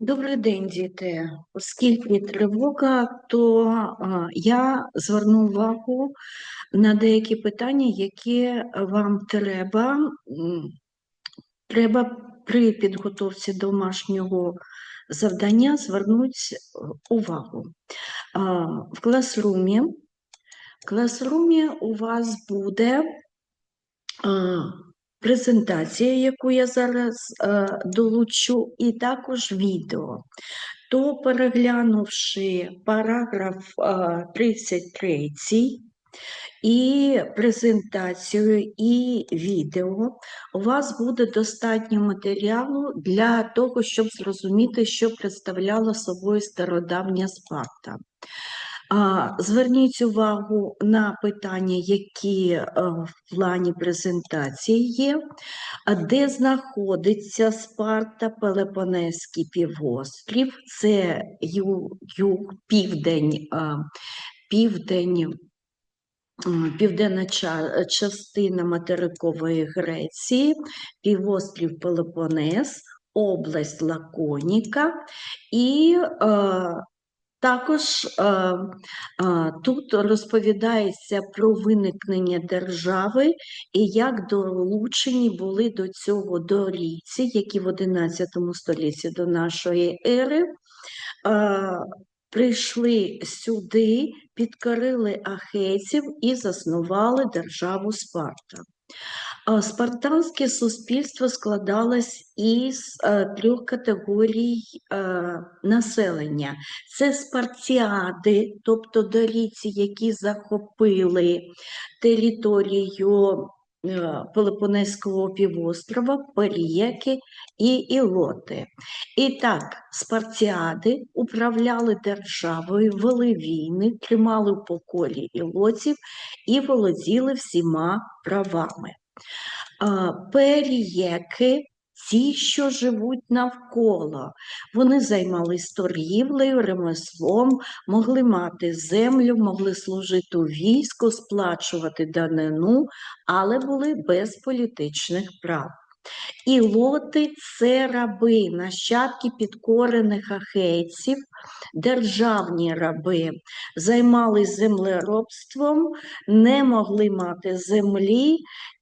Добрий день, діти. Оскільки тривога, то я зверну увагу на деякі питання, які вам треба, треба при підготовці домашнього завдання звернути увагу. В класрумі, в класрумі у вас буде презентація, яку я зараз е, долучу, і також відео. То переглянувши параграф е, 33 і презентацію, і відео, у вас буде достатньо матеріалу для того, щоб зрозуміти, що представляла собою стародавня Спарта. Зверніть увагу на питання, які е, в плані презентації є, де знаходиться Спарта, Пелепонезький півострів, це ю- юг, південь, південь, південна частина материкової Греції, півострів Пелопонез, область Лаконіка і е, також е, е, тут розповідається про виникнення держави і як долучені були до цього дорійці, які в XI столітті до нашої ери е, прийшли сюди, підкорили ахейців і заснували державу Спарта. Спартанське суспільство складалось із е, трьох категорій е, населення: це спартіади, тобто доріці, які захопили територію е, Пелопонезького півострова, Періяки і Ілоти. І так, спартіади управляли державою, вели війни, тримали в поколі ілотів і володіли всіма правами. Перієки, ті, що живуть навколо, вони займались торгівлею, ремеслом, могли мати землю, могли служити у війську, сплачувати данину, але були без політичних прав. Ілоти це раби, нащадки підкорених ахейців, державні раби, займались землеробством, не могли мати землі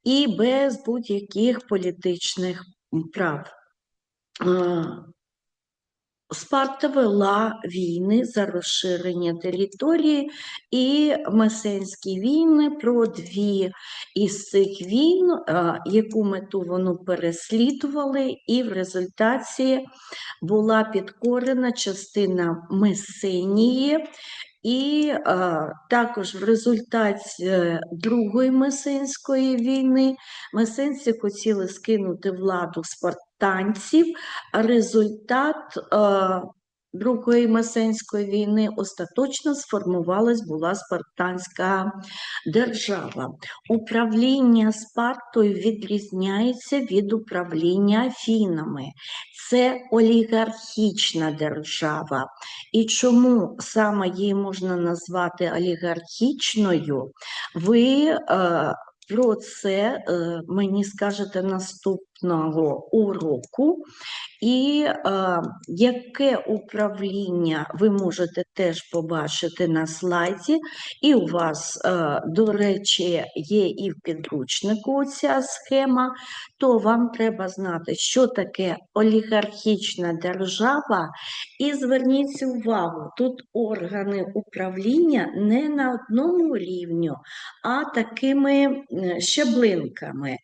і без будь-яких політичних прав. Спарта вела війни за розширення території і месенські війни про дві із цих війн, а, яку мету вони переслідували, і в результаті була підкорена частина Месенії, і а, також в результаті е, Другої Месенської війни месенці хотіли скинути владу спартанців, результат а, Другої Месенської війни остаточно сформувалась була спартанська держава. Управління Спартою відрізняється від управління Афінами. Це олігархічна держава. І чому саме її можна назвати олігархічною, ви е, про це е, мені скажете наступного уроку. І е, яке управління ви можете теж побачити на слайді, і у вас, е, до речі, є і в підручнику ця схема, то вам треба знати, що таке олігархічна держава, і зверніть увагу, тут органи управління не на одному рівню, а такими м, щаблинками.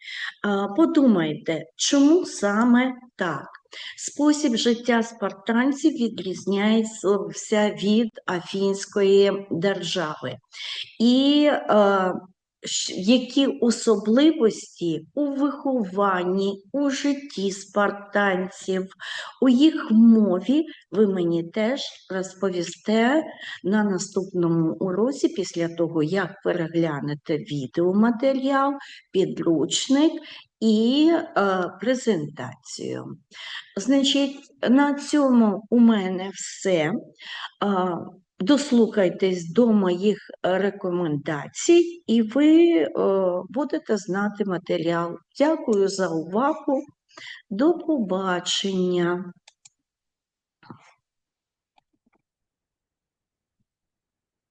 А, Подумайте, чому саме так? Спосіб життя спартанців відрізняється від Афінської держави. І е, які особливості у вихованні, у житті спартанців, у їх мові ви мені теж розповісте на наступному уроці, після того, як переглянете відеоматеріал, підручник і е, презентацію. Значить, на цьому у мене все. А, Дослухайтесь до моїх е, рекомендацій, і ви е, будете знати матеріал. Дякую за увагу. До побачення.